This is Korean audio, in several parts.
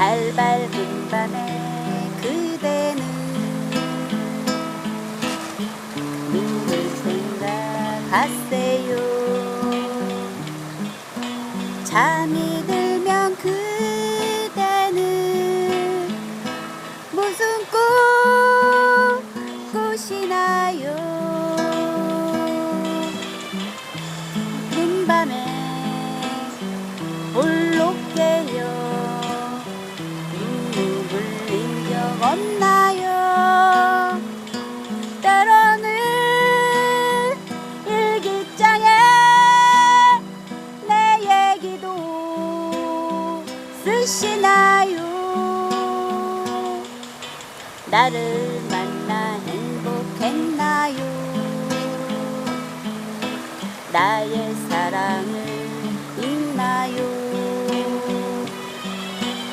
달 밝은 밤에 그대는 미리 생각하세 나를 만나 행복했나요? 나의 사랑을 잊나요?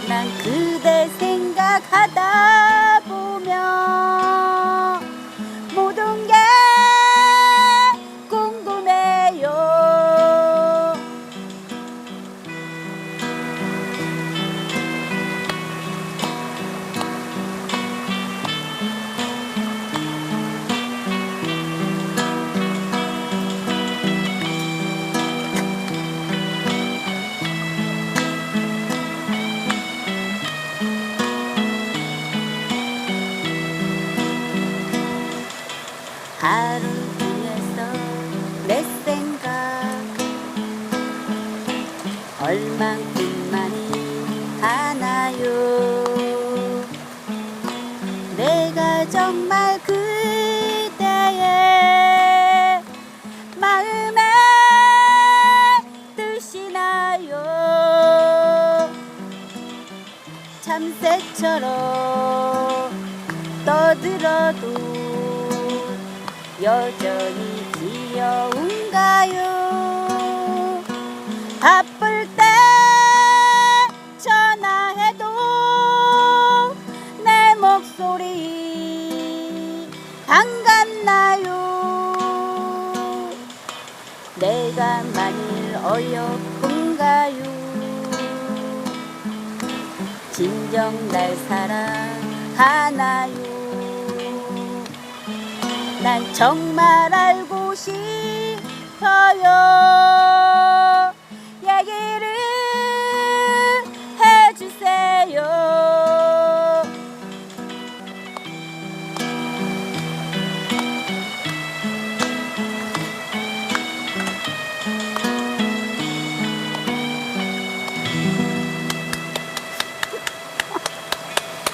난 그대 생각하다 하루 중에서 내 생각. 얼만큼만이 하나요? 내가 정말 그대의 마음에 드시나요? 참새처럼 떠들어도 여전히 귀여운가요? 바쁠 때 전화해도 내 목소리 반갑나요? 내가 만일 어여쁜가요? 진정 날 사랑하나요 난 정말 알고 싶어요 얘기를 해주세요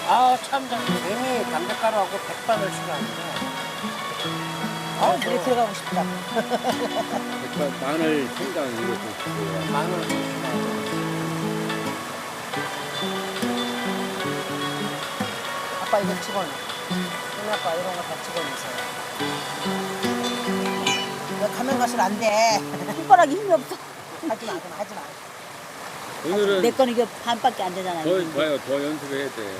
아, 참, 좀 괜히 담배가루하고 백반을 싫어하는데. 어, 물에 들어가고 싶다. 그러니까 마늘, 생강 이것도. 마늘을 좀 싫어하고. 아빠 이거 집어넣어. 손 아빠 이런 거다 집어넣으세요. 너 가면 가실 안 돼. 손가락이 힘이 없어 하지 마, 그럼 하지 마. 오늘은 내 거는 이게 반밖에 안 되잖아요 더, 봐요, 더 연습해야 돼.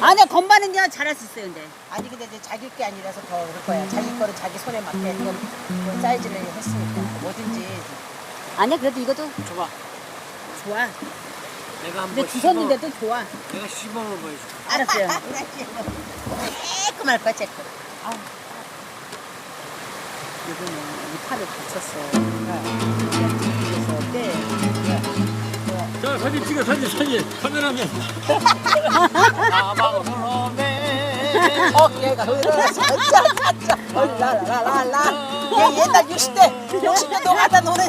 아니야 건반은 그냥 잘할 수 있어요 근데. 아니 근데 이제 자기 게 아니라서 더 그럴 거야. 자기 거를 자기 손에 맞게 그, 그 사이즈를 했으니까 뭐든지. 아니야 그래도 이것도 줘봐. 좋아. 내가 근데 한번 주셨는데도 좋아. 씹어- 내가 씹어먹어 보여줄게. 알았어요. 조금할 거야, 체크. 이거는 이 팔을 다쳤어. 때 자, 사진 찍어, 사진, 사진. 카메라맨. 어, 옛날 60대, 60대 동하다 노래.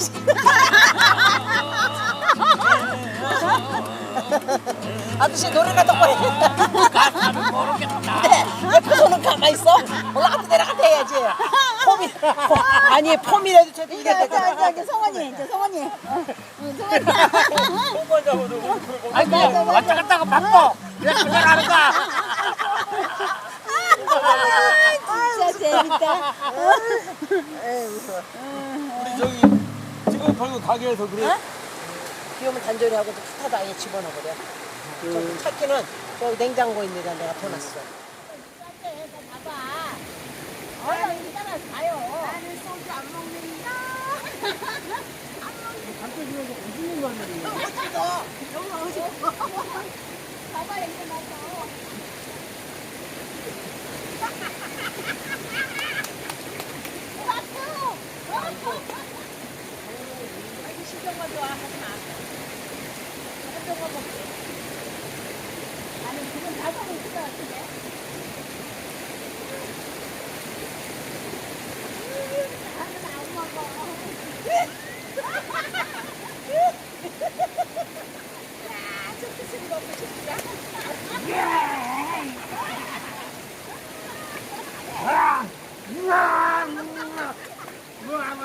아저씨 노래나 똑바로 해. 가사를 모르겠다. 네, 손은 가만히 있어? 올라갔다 내려갔다 해야지. 폼이, 폼, 아니, 폼이라도 저도 되잖아. 자, 이제 성원이 이제 성원이 어, 성원이 아이고, 뭐, 왔다 갔다 하고 바빠. 그냥 그냥 하는 거야. 진짜 재밌다 에이. 우리 저기 찍어 팔고 가게에서 그래. 비 오면 단전히 하고 풋하다 아예 집어넣어버려. 저 찾기는 저 냉장고에 있는 데 내가 둬놨어. 싶어. 봐봐 이거 나서. 신경만 좋아 하지 마. 신경만 먹지. 아니 지금 나가고 있을 것 같은데. 나는 안 먹어. 야, 저기 지금 먹고 싶다.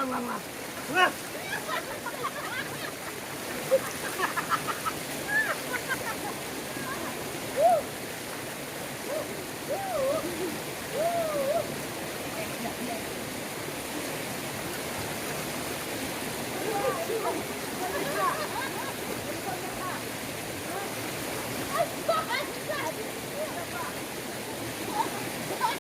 으아! 으아! 으아! 으아! 으아!